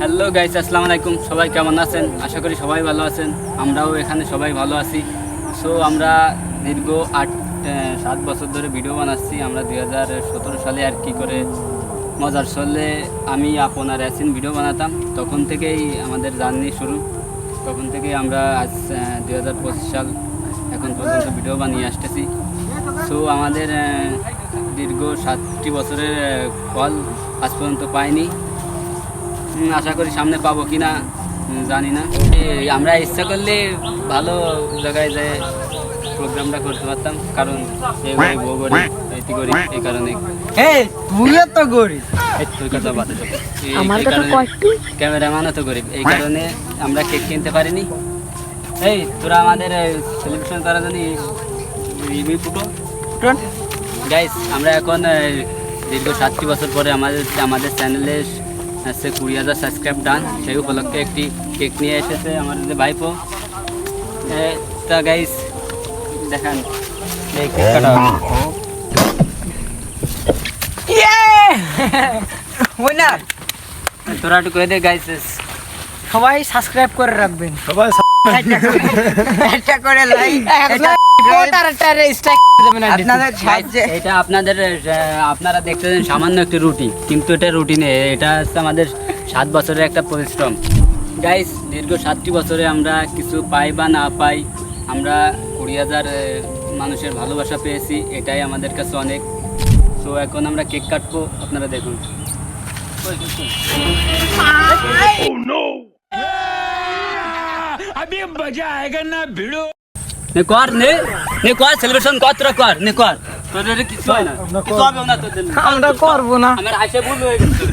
Hello guys, আসসালামু আলাইকুম। সবাই কেমন আছেন? আশা করি সবাই ভালো আছেন। আমরাও এখানে সবাই ভালো আছি। সো আমরা দীর্ঘ আট সাত বছর ধরে ভিডিও বানাচ্ছি। আমরা দুই হাজার সতেরো সালে আর কি করে মজার চললে আমি আপনার অ্যাসিন ভিডিও বানাতাম। তখন থেকেই আমাদের জার্নি শুরু। তখন থেকেই আমরা আজ দুই হাজার পঁচিশ সাল এখন পর্যন্ত ভিডিও বানিয়ে আসতেছি। সো আমাদের দীর্ঘ সাতটি বছরের ফল আজ পর্যন্ত পাইনি। আশা করি সামনে পাবো কিনা হুম, জানি না। আমরা ইচ্ছা করলে ভালো জায়গায় যে প্রোগ্রামটা করতে পারতাম কারণ এই বউ এটি করি এই কারণে। এই তুইও তো গরিব। এই তোর কথা বাদে আমার কথা কারণে ক্যামেরাম্যানও তো গরিব এই কারণে আমরা কেক কিনতে পারিনি। এই তোরা আমাদের সেলিব্রেশন করার জন্য রিভিউ ফুটো। গাইস আমরা এখন দীর্ঘ সাতটি বছর পরে আমাদের আমাদের চ্যানেলে আছে কুড়ি হাজার সাবস্ক্রাইব ডান সেই উপলক্ষে একটি কেক নিয়ে এসেছে আমাদের যে ভাইপো। তা গাইস দেখান। এই কেক কাটা তোরা একটু করে দে গাইস সবাই সাবস্ক্রাইব করে রাখবেন। সবাই একটা করে লাইক এটা আপনাদের আপনারা দেখতেছেন সামান্য একটি রুটি কিন্তু এটা রুটি নেই এটা হচ্ছে আমাদের সাত বছরের একটা পরিশ্রম। গাইস দীর্ঘ সাতটি বছরে আমরা কিছু পাই বা না পাই আমরা কুড়ি হাজার মানুষের ভালোবাসা পেয়েছি এটাই আমাদের কাছে অনেক। তো এখন আমরা কেক কাটবো আপনারা দেখুন। কই, কই, কই? নে কর নে নে কর সেলিব্রেশন কর তোরা কর নে কর। তোদের কিছু হয় না। কিছু হবে না তোদের। আমরা করব না। আমার হাসে ভুল হয়ে গেছে।